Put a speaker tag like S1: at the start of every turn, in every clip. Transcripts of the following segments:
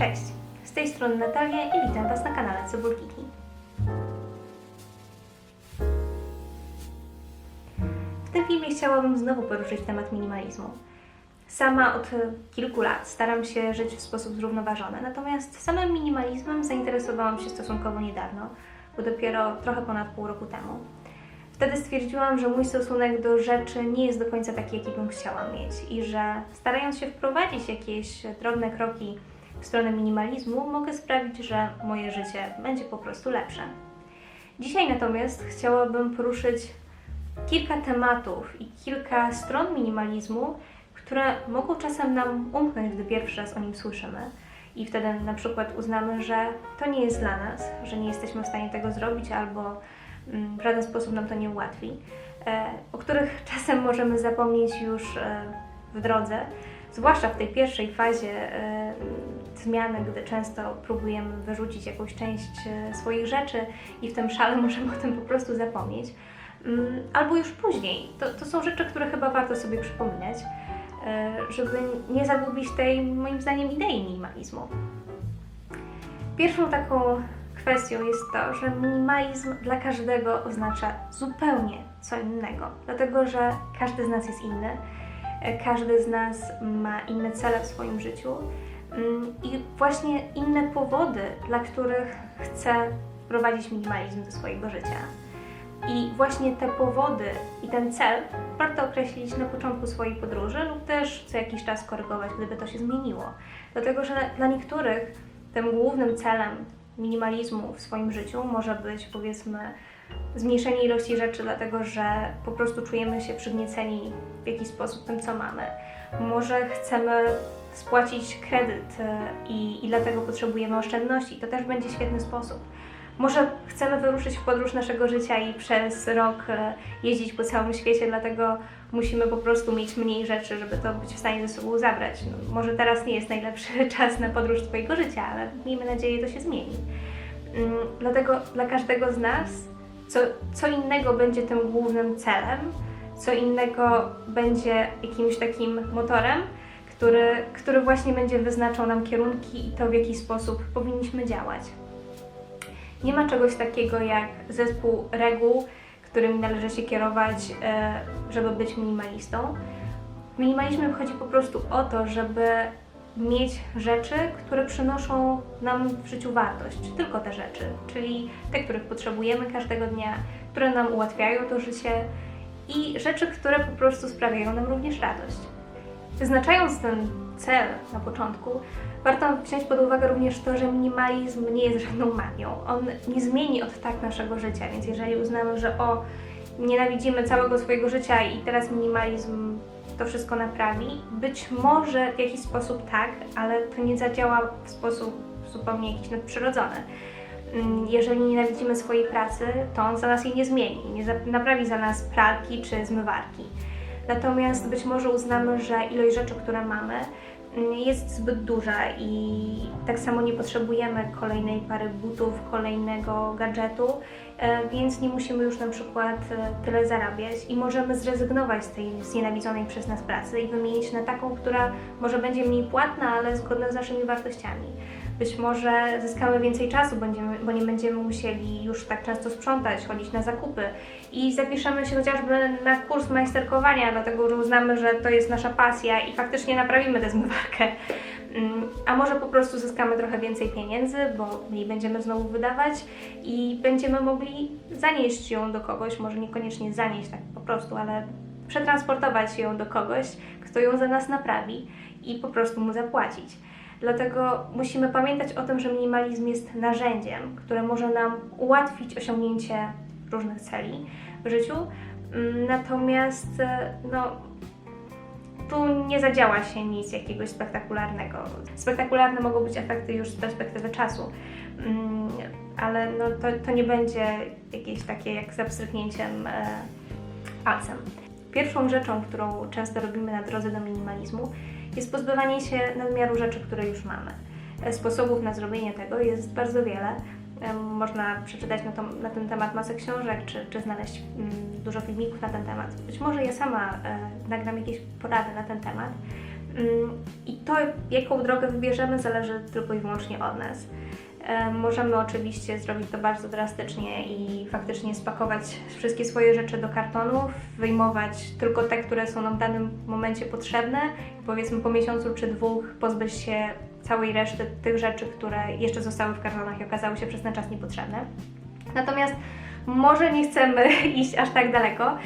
S1: Cześć, z tej strony Natalia i witam Was na kanale Cebulkiki. W tym filmie chciałabym znowu poruszyć temat minimalizmu. Sama od kilku lat staram się żyć w sposób zrównoważony, natomiast samym minimalizmem zainteresowałam się stosunkowo niedawno, bo dopiero trochę ponad pół roku temu. Wtedy stwierdziłam, że mój stosunek do rzeczy nie jest do końca taki, jaki bym chciała mieć i że starając się wprowadzić jakieś drobne kroki w stronę minimalizmu, mogę sprawić, że moje życie będzie po prostu lepsze. Dzisiaj natomiast chciałabym poruszyć kilka tematów i kilka stron minimalizmu, które mogą czasem nam umknąć, gdy pierwszy raz o nim słyszymy. I wtedy na przykład uznamy, że to nie jest dla nas, że nie jesteśmy w stanie tego zrobić albo mm, w żaden sposób nam to nie ułatwi, e, o których czasem możemy zapomnieć już e, w drodze, zwłaszcza w tej pierwszej fazie e, zmiany, gdy często próbujemy wyrzucić jakąś część e, swoich rzeczy i w tym szale możemy o tym po prostu zapomnieć. Mm, Albo już później. To, to są rzeczy, które chyba warto sobie przypominać, e, żeby nie zagubić tej, moim zdaniem, idei minimalizmu. Pierwszą taką kwestią jest to, że minimalizm dla każdego oznacza zupełnie co innego, dlatego że każdy z nas jest inny, e, każdy z nas ma inne cele w swoim życiu i właśnie inne powody, dla których chce wprowadzić minimalizm do swojego życia. I właśnie te powody i ten cel warto określić na początku swojej podróży lub też co jakiś czas korygować, gdyby to się zmieniło. Dlatego, że dla niektórych tym głównym celem minimalizmu w swoim życiu może być powiedzmy zmniejszenie ilości rzeczy, dlatego że po prostu czujemy się przygnieceni w jakiś sposób tym, co mamy. Może chcemy spłacić kredyt e, i, i dlatego potrzebujemy oszczędności. To też będzie świetny sposób. Może chcemy wyruszyć w podróż naszego życia i przez rok e, jeździć po całym świecie, dlatego musimy po prostu mieć mniej rzeczy, żeby to być w stanie ze sobą zabrać. No, może teraz nie jest najlepszy czas na podróż Twojego życia, ale miejmy nadzieję, to się zmieni. Mm, Dlatego dla każdego z nas co, co innego będzie tym głównym celem, co innego będzie jakimś takim motorem, który, który właśnie będzie wyznaczał nam kierunki i to, w jaki sposób powinniśmy działać. Nie ma czegoś takiego jak zespół reguł, którymi należy się kierować, e, żeby być minimalistą. W minimalizmie chodzi po prostu o to, żeby mieć rzeczy, które przynoszą nam w życiu wartość. Tylko te rzeczy, czyli te, których potrzebujemy każdego dnia, które nam ułatwiają to życie i rzeczy, które po prostu sprawiają nam również radość. Wyznaczając ten cel na początku, warto wziąć pod uwagę również to, że minimalizm nie jest żadną magią. On nie zmieni od tak naszego życia, więc jeżeli uznamy, że o, nienawidzimy całego swojego życia i teraz minimalizm to wszystko naprawi, być może w jakiś sposób tak, ale to nie zadziała w sposób zupełnie jakiś nadprzyrodzony. Mm, Jeżeli nienawidzimy swojej pracy, to on za nas jej nie zmieni, nie naprawi za nas pralki czy zmywarki. Natomiast być może uznamy, że ilość rzeczy, które mamy, mm, jest zbyt duża i tak samo nie potrzebujemy kolejnej pary butów, kolejnego gadżetu, e, więc nie musimy już na przykład e, tyle zarabiać i możemy zrezygnować z tej znienawidzonej przez nas pracy i wymienić na taką, która może będzie mniej płatna, ale zgodna z naszymi wartościami. Być może zyskamy więcej czasu, będziemy, bo nie będziemy musieli już tak często sprzątać, chodzić na zakupy i zapiszemy się chociażby na kurs majsterkowania, dlatego że uznamy, że to jest nasza pasja i faktycznie naprawimy tę zmywarkę. Mm, A może po prostu zyskamy trochę więcej pieniędzy, bo mniej będziemy znowu wydawać i będziemy mogli zanieść ją do kogoś, może niekoniecznie zanieść tak po prostu, ale przetransportować ją do kogoś, kto ją za nas naprawi i po prostu mu zapłacić. Dlatego musimy pamiętać o tym, że minimalizm jest narzędziem, które może nam ułatwić osiągnięcie różnych celi w życiu. Mm, Natomiast e, no, tu nie zadziała się nic jakiegoś spektakularnego. Spektakularne mogą być efekty już z perspektywy czasu, Mm, ale no, to, to nie będzie jakieś takie jak z e, palcem. Pierwszą rzeczą, którą często robimy na drodze do minimalizmu, jest pozbywanie się nadmiaru rzeczy, które już mamy. E, Sposobów na zrobienie tego jest bardzo wiele. Em, Można przeczytać na, to, na ten temat masę książek, czy, czy znaleźć mm, dużo filmików na ten temat. Być może ja sama e, nagram jakieś porady na ten temat. Mm, I to, jaką drogę wybierzemy, zależy tylko i wyłącznie od nas. Możemy oczywiście zrobić to bardzo drastycznie i faktycznie spakować wszystkie swoje rzeczy do kartonów, wyjmować tylko te, które są nam w danym momencie potrzebne i powiedzmy po miesiącu czy dwóch pozbyć się całej reszty tych rzeczy, które jeszcze zostały w kartonach i okazały się przez ten czas niepotrzebne. Natomiast może nie chcemy iść aż tak daleko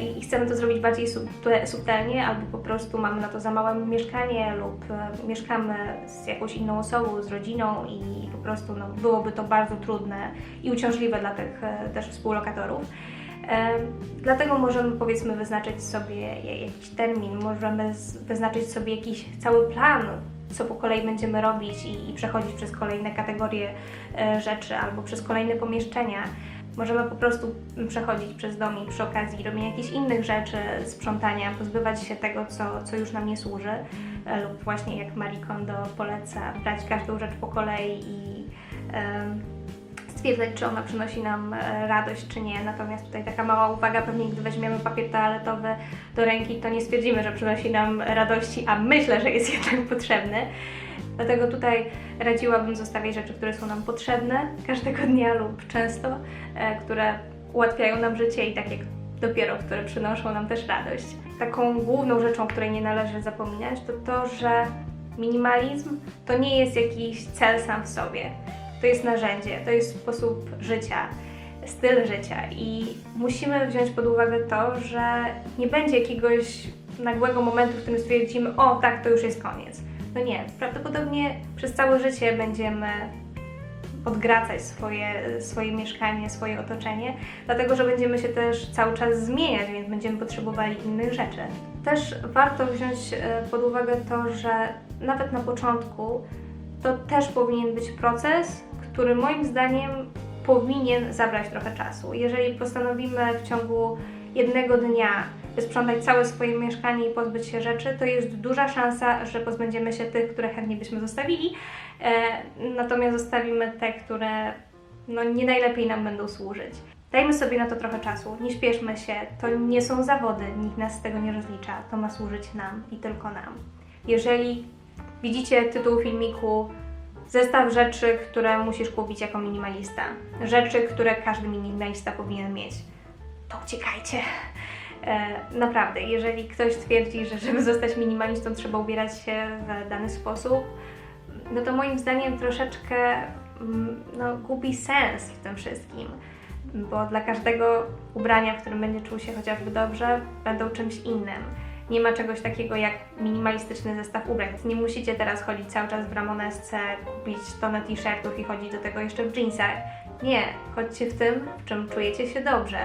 S1: i i chcemy to zrobić bardziej subte- subtelnie, albo po prostu mamy na to za małe mieszkanie lub e, mieszkamy z jakąś inną osobą, z rodziną i po prostu no, byłoby to bardzo trudne i uciążliwe dla tych e, też współlokatorów. E, Dlatego możemy powiedzmy wyznaczyć sobie ja- jakiś termin, możemy wyznaczyć sobie jakiś cały plan, co po kolei będziemy robić i, i przechodzić przez kolejne kategorie e, rzeczy albo przez kolejne pomieszczenia. Możemy po prostu przechodzić przez dom i przy okazji robienia jakichś innych rzeczy, sprzątania, pozbywać się tego, co, co już nam nie służy. E, Lub właśnie jak Marie Kondo poleca, brać każdą rzecz po kolei i stwierdzać, czy ona przynosi nam e, radość, czy nie. Natomiast tutaj taka mała uwaga, pewnie gdy weźmiemy papier toaletowy do ręki, to nie stwierdzimy, że przynosi nam radości, a myślę, że jest jednak potrzebny. Dlatego tutaj radziłabym zostawiać rzeczy, które są nam potrzebne każdego dnia lub często, e, które ułatwiają nam życie i takie dopiero, które przynoszą nam też radość. Taką główną rzeczą, której nie należy zapominać, to to, że minimalizm to nie jest jakiś cel sam w sobie. To jest narzędzie, to jest sposób życia, styl życia i musimy wziąć pod uwagę to, że nie będzie jakiegoś nagłego momentu, w którym stwierdzimy, o tak, to już jest koniec. No nie, prawdopodobnie przez całe życie będziemy odgracać swoje, swoje mieszkanie, swoje otoczenie, dlatego że będziemy się też cały czas zmieniać, więc będziemy potrzebowali innych rzeczy. Też warto wziąć e, pod uwagę to, że nawet na początku to też powinien być proces, który moim zdaniem powinien zabrać trochę czasu. Jeżeli postanowimy w ciągu jednego dnia wysprzątać całe swoje mieszkanie i pozbyć się rzeczy, to jest duża szansa, że pozbędziemy się tych, które chętnie byśmy zostawili, e, natomiast zostawimy te, które no, nie najlepiej nam będą służyć. Dajmy sobie na to trochę czasu, nie śpieszmy się, to nie są zawody, nikt nas z tego nie rozlicza, to ma służyć nam i tylko nam. Jeżeli widzicie tytuł filmiku Zestaw rzeczy, które musisz kupić jako minimalista. Rzeczy, które każdy minimalista powinien mieć. To uciekajcie. E, naprawdę, jeżeli ktoś twierdzi, że żeby zostać minimalistą trzeba ubierać się w dany sposób, no to moim zdaniem troszeczkę mm, no, gubi sens w tym wszystkim. Bo dla każdego ubrania, w którym będzie czuł się chociażby dobrze, będą czymś innym. Nie ma czegoś takiego jak minimalistyczny zestaw ubrań. Nie musicie teraz chodzić cały czas w ramonesce, kupić tonę t-shirtów i chodzić do tego jeszcze w jeansach. Nie, chodźcie w tym, w czym czujecie się dobrze.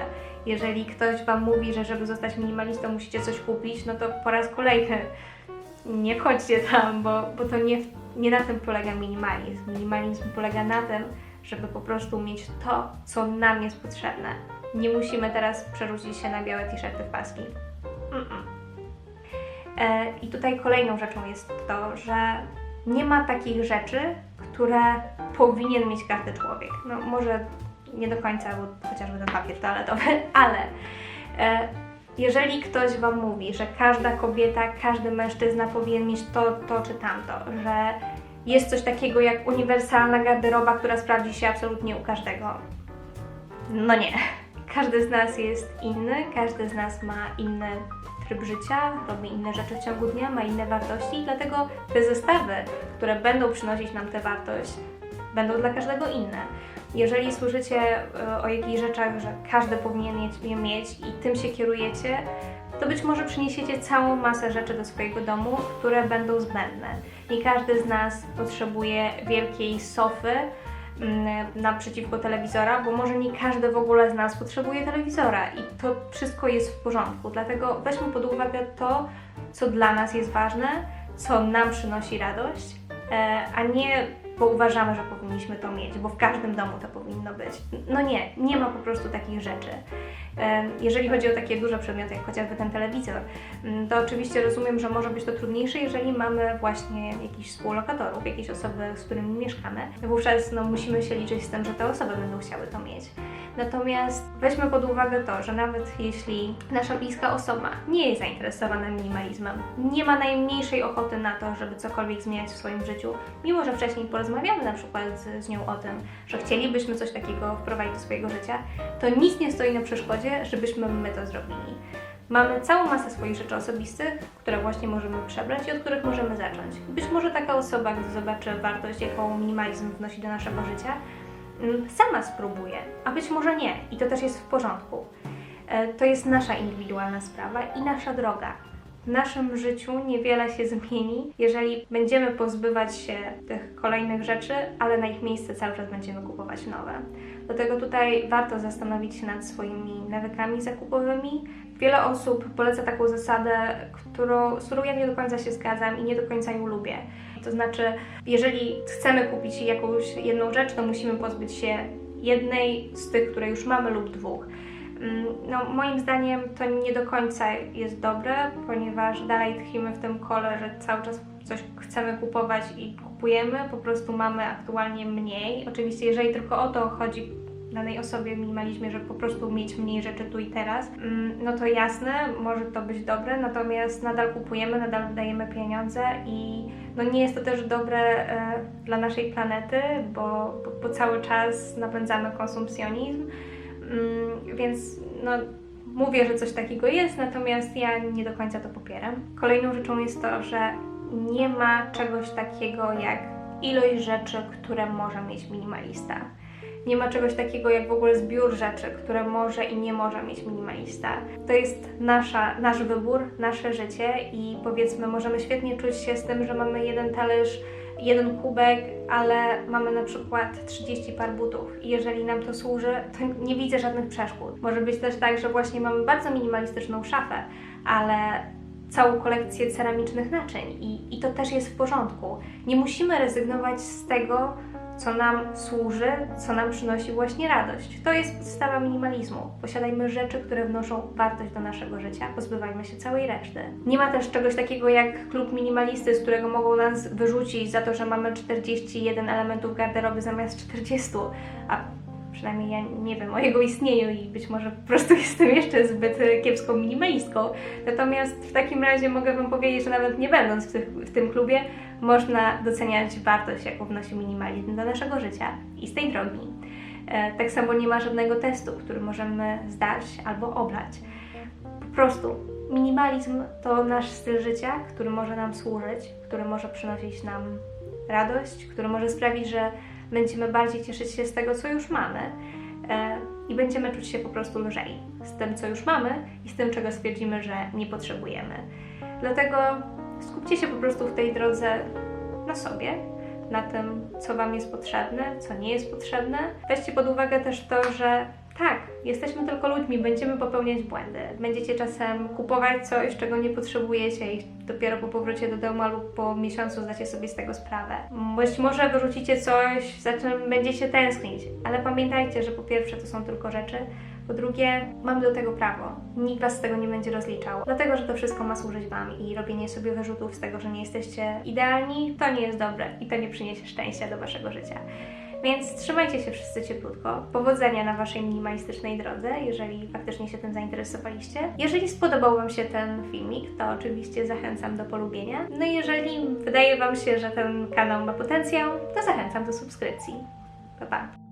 S1: Jeżeli ktoś Wam mówi, że żeby zostać minimalistą musicie coś kupić, no to po raz kolejny nie chodźcie tam, bo, bo to nie, nie na tym polega minimalizm. Minimalizm polega na tym, żeby po prostu mieć to, co nam jest potrzebne. Nie musimy teraz przerzucić się na białe t-shirty w paski. Mm-mm. E, I tutaj kolejną rzeczą jest to, że nie ma takich rzeczy, które powinien mieć każdy człowiek. No może nie do końca, bo chociażby ten papier toaletowy, ale e, jeżeli ktoś Wam mówi, że każda kobieta, każdy mężczyzna powinien mieć to, to czy tamto, że jest coś takiego jak uniwersalna garderoba, która sprawdzi się absolutnie u każdego. No nie. Każdy z nas jest inny, każdy z nas ma inny tryb życia, robi inne rzeczy w ciągu dnia, ma inne wartości, dlatego te zestawy, które będą przynosić nam tę wartość, będą dla każdego inne. Jeżeli słyszycie e, o jakichś rzeczach, że każdy powinien je- mieć i tym się kierujecie, to być może przyniesiecie całą masę rzeczy do swojego domu, które będą zbędne. Nie każdy z nas potrzebuje wielkiej sofy mm, naprzeciwko telewizora, bo może nie każdy w ogóle z nas potrzebuje telewizora i to wszystko jest w porządku. Dlatego weźmy pod uwagę to, co dla nas jest ważne, co nam przynosi radość, e, a nie bo uważamy, że powinniśmy to mieć, bo w każdym domu to powinno być. No nie, nie ma po prostu takich rzeczy. Jeżeli chodzi o takie duże przedmioty, jak chociażby ten telewizor, mm, to oczywiście rozumiem, że może być to trudniejsze, jeżeli mamy właśnie jakichś współlokatorów, jakieś osoby, z którymi mieszkamy. Wówczas no, musimy się liczyć z tym, że te osoby będą chciały to mieć. Natomiast weźmy pod uwagę to, że nawet jeśli nasza bliska osoba nie jest zainteresowana minimalizmem, nie ma najmniejszej ochoty na to, żeby cokolwiek zmieniać w swoim życiu, mimo że wcześniej porozmawiamy na przykład z, z nią o tym, że chcielibyśmy coś takiego wprowadzić do swojego życia, to nic nie stoi na przeszkodzie, żebyśmy my to zrobili. Mamy całą masę swoich rzeczy osobistych, które właśnie możemy przebrać i od których możemy zacząć. Być może taka osoba, gdy zobaczy wartość, jaką minimalizm wnosi do naszego życia, sama spróbuje, a być może nie i to też jest w porządku. E, To jest nasza indywidualna sprawa i nasza droga. W naszym życiu niewiele się zmieni, jeżeli będziemy pozbywać się tych kolejnych rzeczy, ale na ich miejsce cały czas będziemy kupować nowe. Dlatego tutaj warto zastanowić się nad swoimi nawykami zakupowymi. Wiele osób poleca taką zasadę, którą, z którą ja nie do końca się zgadzam i nie do końca ją lubię. To znaczy, jeżeli chcemy kupić jakąś jedną rzecz, to musimy pozbyć się jednej z tych, które już mamy lub dwóch. Mm, No, moim zdaniem to nie do końca jest dobre, ponieważ dalej tchimy w tym kole, że cały czas coś chcemy kupować i kupujemy, po prostu mamy aktualnie mniej. Oczywiście, jeżeli tylko o to chodzi danej osobie w minimalizmie, żeby po prostu mieć mniej rzeczy tu i teraz, mm, no to jasne, może to być dobre, natomiast nadal kupujemy, nadal wydajemy pieniądze i no nie jest to też dobre e, dla naszej planety, bo, bo, bo cały czas napędzamy konsumpcjonizm. Mm, więc no, mówię, że coś takiego jest, natomiast ja nie do końca to popieram. Kolejną rzeczą jest to, że nie ma czegoś takiego jak ilość rzeczy, które może mieć minimalista. Nie ma czegoś takiego jak w ogóle zbiór rzeczy, które może i nie może mieć minimalista. To jest nasza, nasz wybór, nasze życie i powiedzmy, możemy świetnie czuć się z tym, że mamy jeden talerz jeden kubek, ale mamy na przykład 30 par butów i jeżeli nam to służy, to nie widzę żadnych przeszkód. Może być też tak, że właśnie mamy bardzo minimalistyczną szafę, ale całą kolekcję ceramicznych naczyń i, i to też jest w porządku. Nie musimy rezygnować z tego, co nam służy, co nam przynosi właśnie radość. To jest podstawa minimalizmu. Posiadajmy rzeczy, które wnoszą wartość do naszego życia, pozbywajmy się całej reszty. Nie ma też czegoś takiego jak klub minimalisty, z którego mogą nas wyrzucić za to, że mamy 41 elementów garderoby zamiast 40, a przynajmniej ja nie wiem o jego istnieniu i być może po prostu jestem jeszcze zbyt kiepską minimalistką. Natomiast w takim razie mogę Wam powiedzieć, że nawet nie będąc w, tych, w tym klubie, można doceniać wartość, jaką wnosi minimalizm do naszego życia i z tej drogi. E, tak samo nie ma żadnego testu, który możemy zdać albo oblać. Po prostu minimalizm to nasz styl życia, który może nam służyć, który może przynosić nam radość, który może sprawić, że będziemy bardziej cieszyć się z tego, co już mamy e, i będziemy czuć się po prostu lżej z tym, co już mamy i z tym, czego stwierdzimy, że nie potrzebujemy. Dlatego skupcie się po prostu w tej drodze na sobie, na tym, co Wam jest potrzebne, co nie jest potrzebne. Weźcie pod uwagę też to, że tak, jesteśmy tylko ludźmi, będziemy popełniać błędy. Będziecie czasem kupować coś, czego nie potrzebujecie i dopiero po powrocie do domu albo po miesiącu zdacie sobie z tego sprawę. Być może wyrzucicie coś, za czym będziecie tęsknić, ale pamiętajcie, że po pierwsze to są tylko rzeczy, po drugie, mamy do tego prawo. Nikt Was z tego nie będzie rozliczał. Dlatego, że to wszystko ma służyć Wam i robienie sobie wyrzutów z tego, że nie jesteście idealni, to nie jest dobre i to nie przyniesie szczęścia do Waszego życia. Więc trzymajcie się wszyscy cieplutko. Powodzenia na Waszej minimalistycznej drodze, jeżeli faktycznie się tym zainteresowaliście. Jeżeli spodobał Wam się ten filmik, to oczywiście zachęcam do polubienia. No i jeżeli wydaje Wam się, że ten kanał ma potencjał, to zachęcam do subskrypcji. Pa, pa!